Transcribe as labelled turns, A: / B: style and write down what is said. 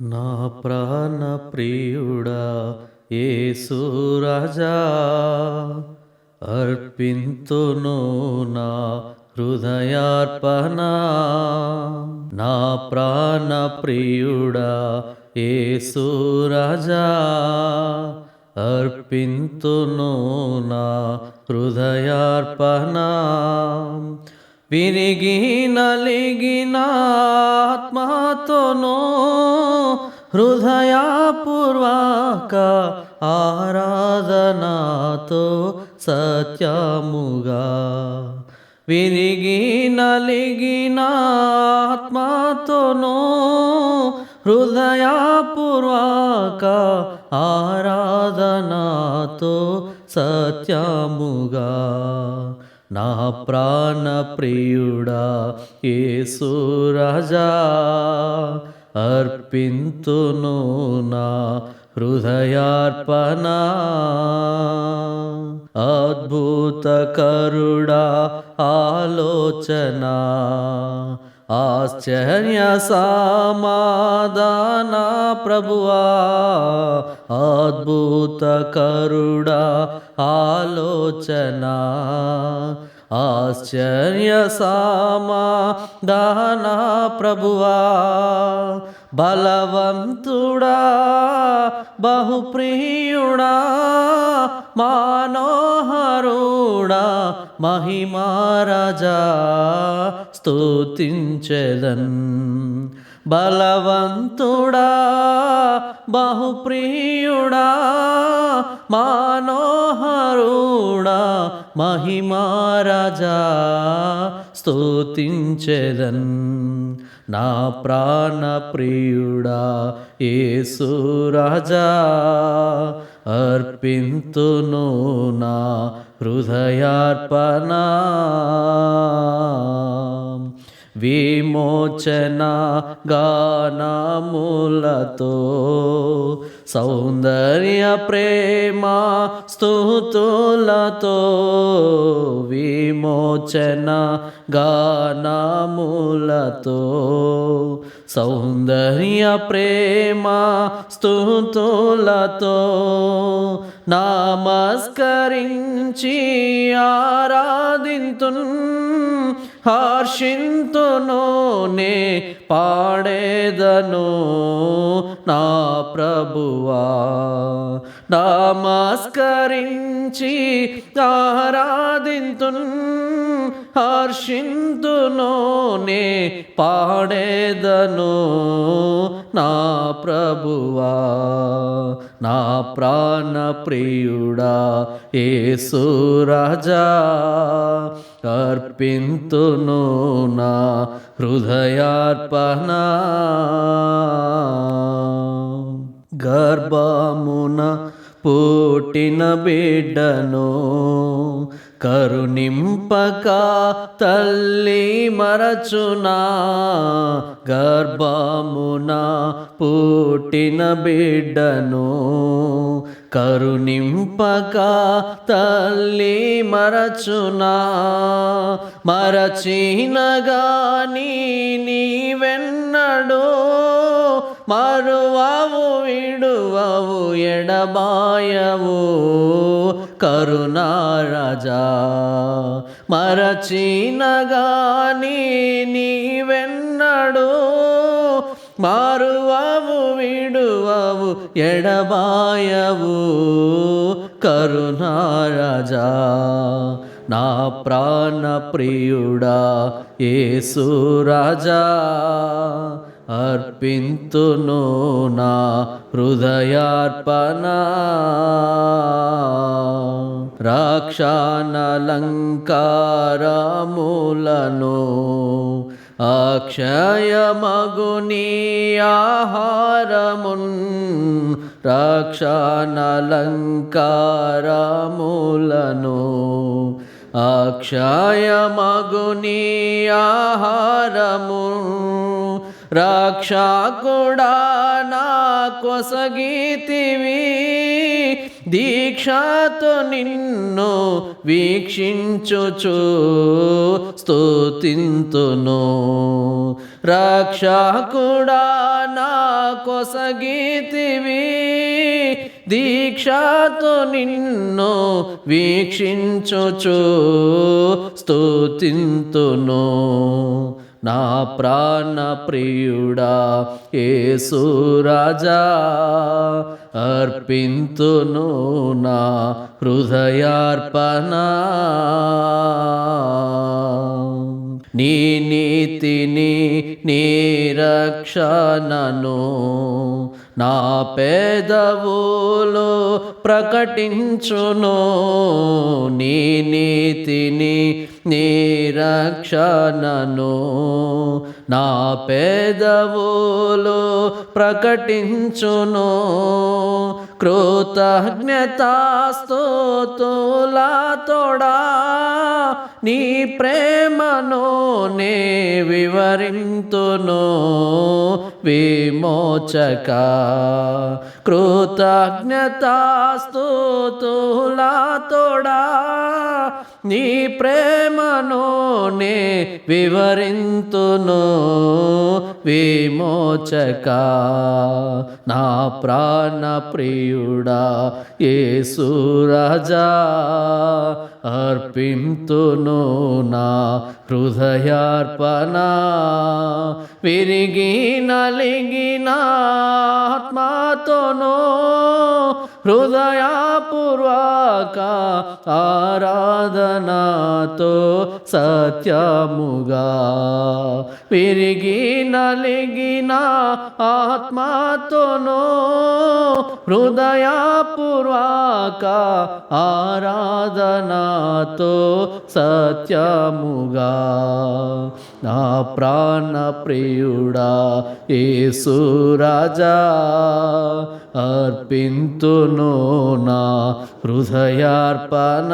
A: నా ప్రాణ ప్రియుడా యేసు రాజా అర్పింతును నా హృదయార్పణ. నా ప్రాణ ప్రియుడా యేసు రాజా అర్పింతును నా హృదయార్పణ. విరిగి నలిగిన ఆత్మతోనూ హృదయపూర్వక ఆరాధనాతో సత్యముగా విరిగి నలిగిన ఆత్మతోనూ హృదయపూర్వక ఆరాధనాతో సత్యముగా నా ప్రాణ ప్రియుడా ఏ రాజా. అర్పింతును నా హృదయార్పణ. అద్భుత కరుడా ఆలోచన ఆశ్చర్య సమాధాన ప్రభువా. అద్భుత కరుడా ఆలోచన ఆశ్చర్య సమాధాన ప్రభువా. బలవంతుడా బహుప్రియుడా మానోహరుడా మహిమారాజా స్తుతించెదన్. బలవంతుడా బహుప్రియుడా మానోహరుడా మహిమారాజా స్తుతించెదన్. నా ప్రాణ ప్రియుడా యేసు రాజా అర్పింతును నా హృదయార్పణ. విమోచన గానములతో సౌందర్య ప్రేమ స్థుతులతో విమోచన గానములతో. సౌందర్య ప్రేమ స్థుతులతో నమస్కరించి ఆరాధింతున్ హర్షింతును నే పాడేదను నా ప్రభువా. నమస్కరించి ఆరాధింతున్ హర్షిందునోనే పాడేదను నా ప్రభువా నా ప్రాణ ప్రియుడా ఏసురాజా అర్పింతును నా హృదయార్పణ. గర్భమున పుట్టిన బిడ్డను కరుణింపక తల్లి మరచునా గర్భమున పుట్టిన బిడ్డను. కరుణింపక తల్లి మరచునా మరచిన గాని నీవెన్నడో మరువవు విడువవు ఎడబాయవు. కరుణారాజా మరచినగాని నీవెన్నడు నీవెన్నడో మారువవు విడువవు ఎడబాయవు. కరుణారాజా నా ప్రాణ ప్రియుడా ఏసురాజా రాజా అర్పింతును నా హృదయార్పణ. రాక్షానలంకారములను అక్షయమగుని ఆహారమున్ రక్షానలంకారములను అక్షయమగుని ఆహారము రక్షకుడా నా కొసగీతివి దీక్షతో నిన్ను వీక్షించుచు స్తుతింతును రక్షకుడా నా కొసగీతివి దీక్షతో నిన్ను వీక్షించుచు స్తుతింతును నా ప్రాణ ప్రియుడా యేసు రాజా అర్పింతును నా హృదయార్పణ. నీ నీతిని నీ రక్షణను నా పేదవులు ప్రకటించును. నీ నీతిని నీ రక్షణను నా పేదవులు ప్రకటించును. కృతజ్ఞతాస్తుతులతోడా నీ ప్రేమను నే వివరింతును. విమోచక. కృతజ్ఞతాస్తుతులతోడా నీ ప్రేమను నే వివరింతును. విమోచక నా ప్రాణ ప్రియుడా ఏ రాజా. అర్పింతును నా హృదయార్పణ. విరిగి నలిగిన ఆత్మతోనో హృదయపూర్వక ఆరాధనతో సత్యముగా. విరిగి నలిగిన ఆత్మతోనో ఆరాధనా నాతో సత్యముగా. నా ప్రాణ ప్రియుడా యేసు రాజా అర్పింతును నా హృదయార్పణ.